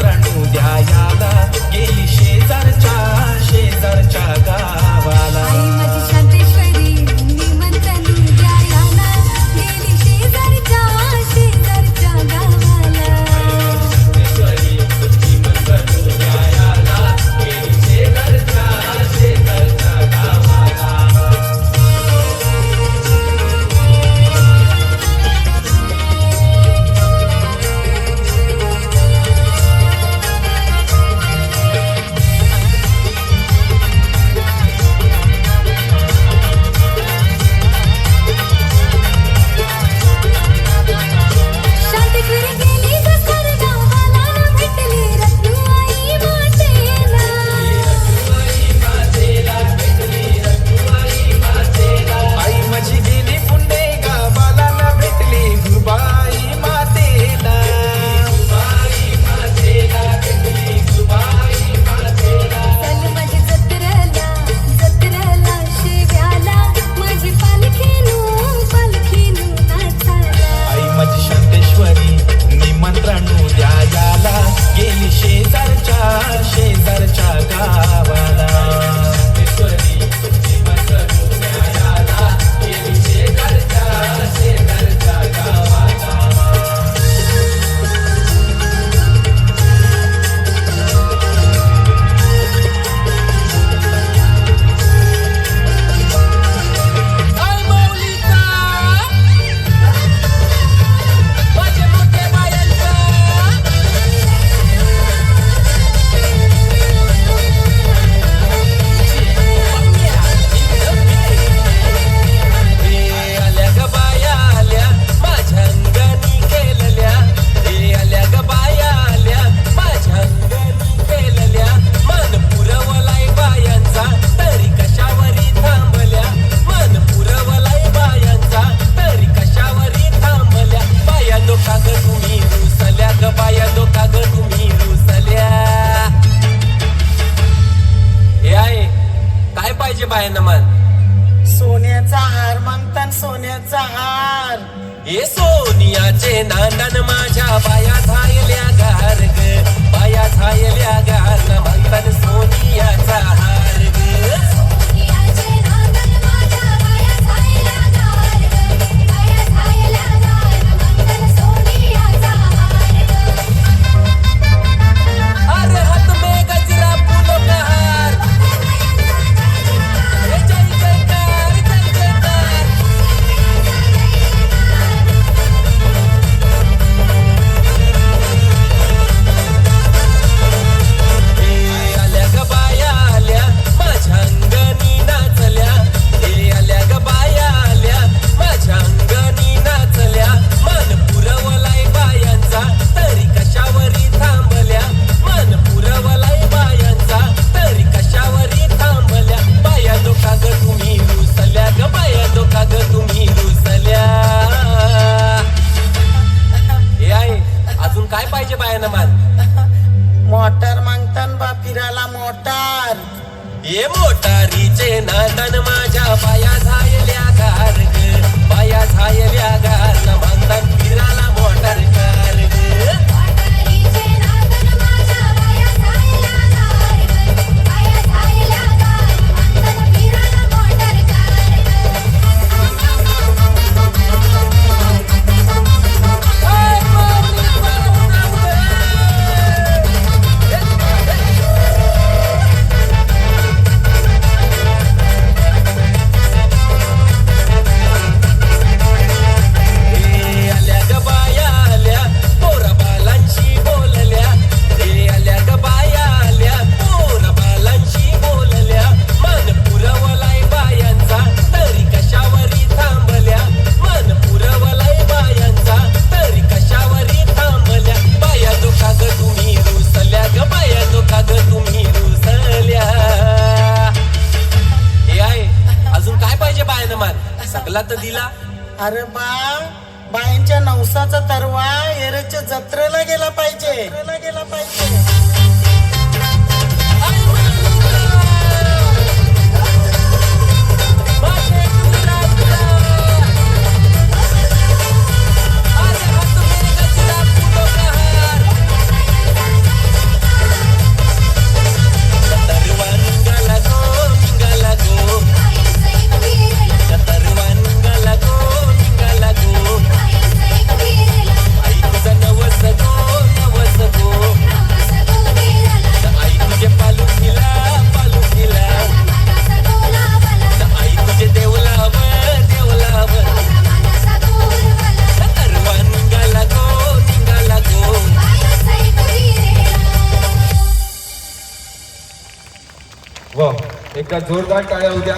Brand. Bye मन सोन्याचा हार मागतान सोन्याचा हार. हे सोनियाचे नांदन माझ्या बाया झायल्या गार ग. बाया झायल्या गार म्हणतान सोनियाचा हार ग. ये मोटारीचे नादन माझ्या पाया झायल्या गार पाया झायल्या गार म्हणतात फिराला मोटार कार टाकला तर दिला. अरे बा बायांच्या नवसाचा तरवा येरेच्या जत्रेला गेला पाहिजे गेला पाहिजे. एकदा जोरदार टाळ्या होत्या